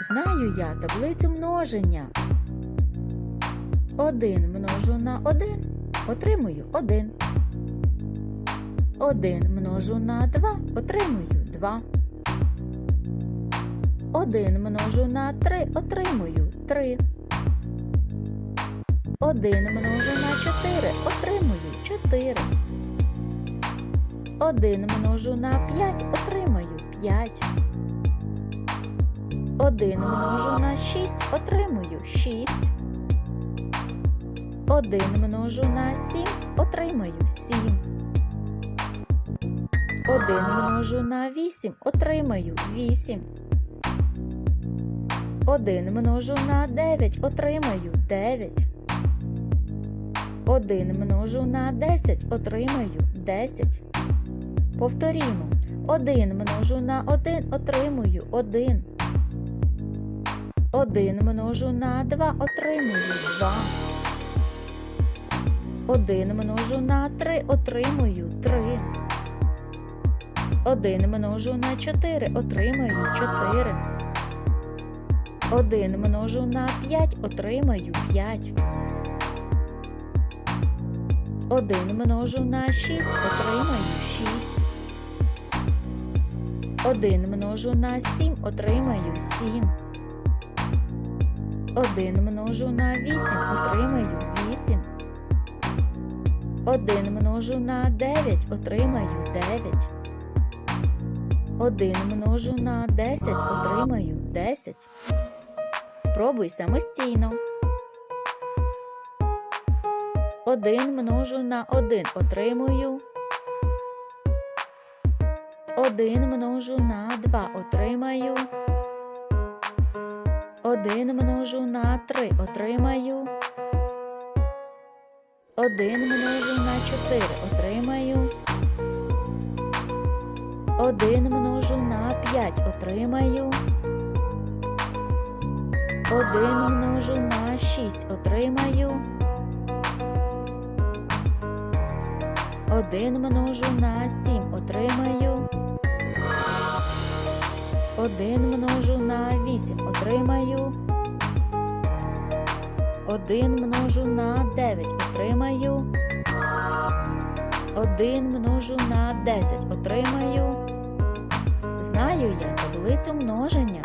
Знаю я таблицю множення. 1 множу на 1, отримую 1. 1 множу на 2, отримую 2. 1 множу на 3, отримую 3. 1 множу на 4, отримую 4. 1 множу на 5, отримаю 5. 1 множу на 6, отримую 6. 1 множу на 7, отримаю 7. 1 множу на 8, отримаю 8. 1 множу на 9, отримаю 9. 1 множу на 10, отримаю 10. Повторімо. 1 множу на 1, отримую 1. 1 множу на 2, отримую 2. 1 множу на 3, отримую 3. 1 множу на 4, отримаю 4. 1 множу на 5, отримаю 5. 1 множу на 6, отримаю 6. 1 множу на 7, отримаю 7. 1 множу на 8, отримаю 8. 1 множу на 9, отримаю 9. 1 множу на 10, отримаю 10. Спробуй самостійно. 1 множу на 1, отримую. 1 множу на 2, отримаю. 1 множу на 3, отримаю. 1 множу на 4, отримаю. 1 множу на 5, отримаю. 1 множу на 6, отримаю. 1 множу на 7, отримаю. 1 множу на 8, 1 множу на 9, отримаю. 1 множу на 10, отримаю. Знаю я таблицю множення.